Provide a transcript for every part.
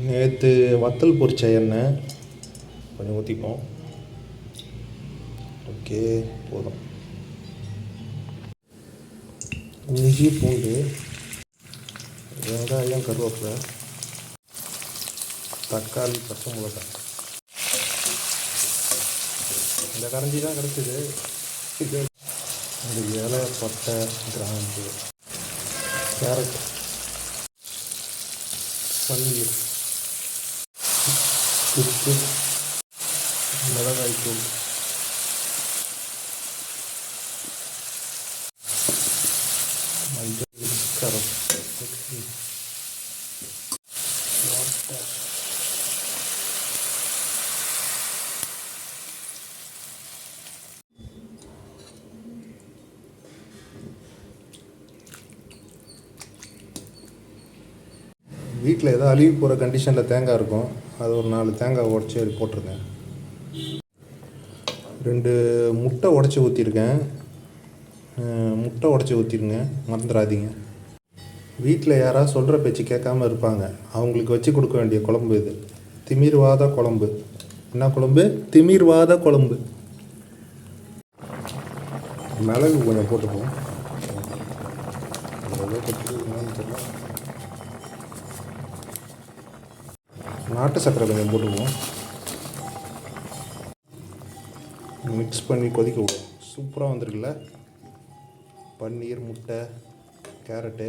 நேற்று வத்தல் பொரிச்ச எண்ணெய் கொஞ்சம் ஊற்றிப்போம் ஓகே போதும். இஞ்சி பூண்டு வெங்காயம் கருவேப்பிலை தக்காளி பச்சை மிளகாய். இந்த கரைஞ்சி தான் கிடச்சிது. இது இந்த இலை பட்டை கிராம்பு கேரட் பன்னீர். ഉപ്പ് മുളകായിട്ടും മൈദ കറുപ്പ് வீட்டில் ஏதோ அழுகி போகிற கண்டிஷனில் தேங்காய் இருக்கும். அது ஒரு நாலு தேங்காய் உடச்சி அது போட்டிருக்கேன் ரெண்டு முட்டை உடச்சி ஊற்றிருக்கேன் முட்டை உடச்சி ஊற்றிருங்க மறந்துடாதீங்க. வீட்டில் யாராவது சொல்கிற பேச்சு கேட்காம இருப்பாங்க. அவங்களுக்கு வச்சு கொடுக்க வேண்டிய குழம்பு இது. திமிர்வாத குழம்பு. என்ன குழம்பு? திமிர்வாத குழம்பு. மிளகு கொஞ்சம் போட்டுப்போம் நாட்டு சர்க்கரை கொஞ்சம் போட்டுக்குவோம். மிக்ஸ் பண்ணி கொதிக்க விடுவோம். சூப்பராக வந்திருக்குல்ல? பன்னீர் முட்டை கேரட்டு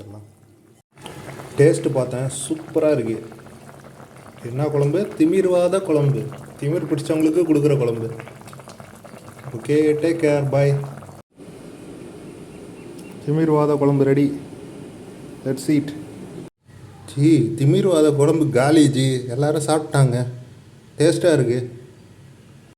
எல்லாம். டேஸ்ட்டு பார்த்தேன். சூப்பராக இருக்குது என்ன குழம்பு? திமிர்வாத குழம்பு. திமிர் பிடிச்சவங்களுக்கு கொடுக்குற குழம்பு. ஓகே டேக் கேர் பாய் திமிர்வாத குழம்பு ரெடி லெட்ஸ் eat. ஜி திமிர்வாத குழம்பு காலி ஜி எல்லாரும் சாப்பிட்டாங்க. டேஸ்ட்டாக இருக்குது